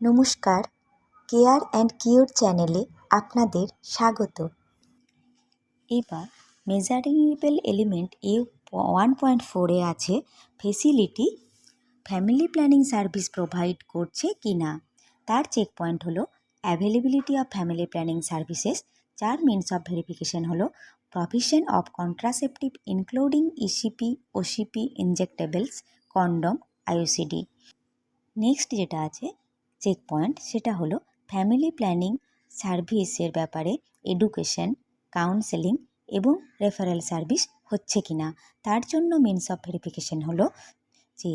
নমস্কার, care and cure চ্যানেলে আপনাদের স্বাগত। এবার measurable element A one point ফোরে আছে facility family planning service provide করছে কি না? তার চেক পয়েন্ট হলো availability of family planning services যার মিনস অফ ভেরিফিকেশন হলো provision of contraceptive including ECP OCP injectables condom IOCD next যেটা আছে চেক পয়েন্ট সেটা হলো ফ্যামিলি প্ল্যানিং সার্ভিসের ব্যাপারে এডুকেশন কাউন্সেলিং এবং রেফারেল সার্ভিস হচ্ছে কি না তার জন্য মিনস অফ ভেরিফিকেশন হলো যে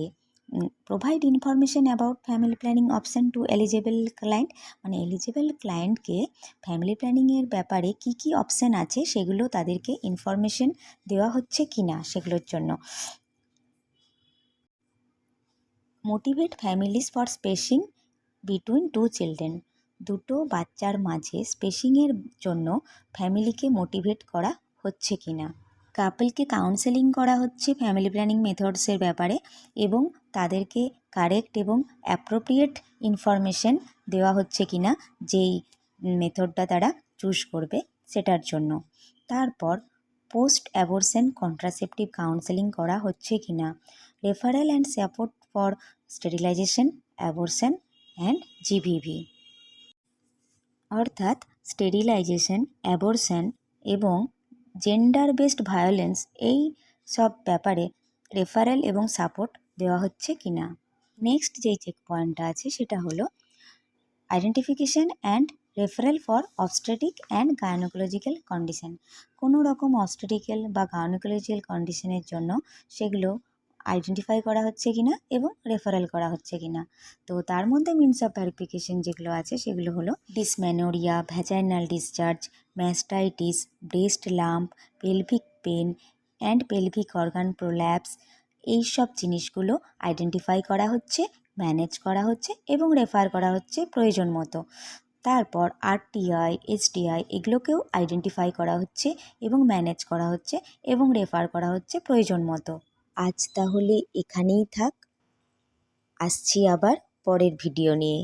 provide information about family planning option to eligible client মানে এলিজেবল ক্লায়েন্টকে ফ্যামিলি প্ল্যানিংয়ের ব্যাপারে কি কি অপশান আছে সেগুলো তাদেরকে ইনফরমেশন দেওয়া হচ্ছে কি না সেগুলোর জন্য। Motivate families for spacing between two children দুটো বাচ্চার মাঝে স্পেসিংয়ের জন্য ফ্যামিলিকে মোটিভেট করা হচ্ছে কি না কাপলকে কাউন্সেলিং করা হচ্ছে ফ্যামিলি প্ল্যানিং মেথডসের ব্যাপারে এবং তাদেরকে কারেক্ট এবং অ্যাপ্রোপ্রিয়েট ইনফরমেশন দেওয়া হচ্ছে কি না যেই মেথডটা তারা চুজ করবে সেটার জন্য। তারপর পোস্ট অ্যাবরশন কন্ট্রাসেপটিভ কাউন্সেলিং করা হচ্ছে কি না referral and support for sterilization abortion and GBV অর্থাৎ স্টেরিলাইজেশন অ্যাবরশন এবং জেন্ডার বেসড ভায়োলেন্স এই সব ব্যাপারে রেফারেল এবং সাপোর্ট দেওয়া হচ্ছে কি না নেক্সট যেই চেক পয়েন্টটা আছে সেটা হলো identification and referral for obstetric and gynaecological condition কোনো রকম অবস্ট্রেটিক্যাল বা গায়নোকোলজিক্যাল কন্ডিশনের জন্য সেগুলো আইডেন্টিফাই করা হচ্ছে কি না এবং রেফারেল করা হচ্ছে কি না তো তার মধ্যে মিনস অফ ভেরিফিকেশন যেগুলো আছে, সেগুলো হলো dysmenorrhoea vaginal discharge mastitis breast lump pelvic pain and pelvic organ prolapse এই সব জিনিসগুলো আইডেন্টিফাই করা হচ্ছে ম্যানেজ করা হচ্ছে এবং রেফার করা হচ্ছে প্রয়োজন মতো। তারপর আরটিআই এইচটিআই এগুলোকেও আইডেন্টিফাই করা হচ্ছে এবং ম্যানেজ করা হচ্ছে এবং রেফার করা হচ্ছে প্রয়োজন মতো। আজ তাহলে এখানেই থাক। আসছি আবার পরের ভিডিও নিয়ে।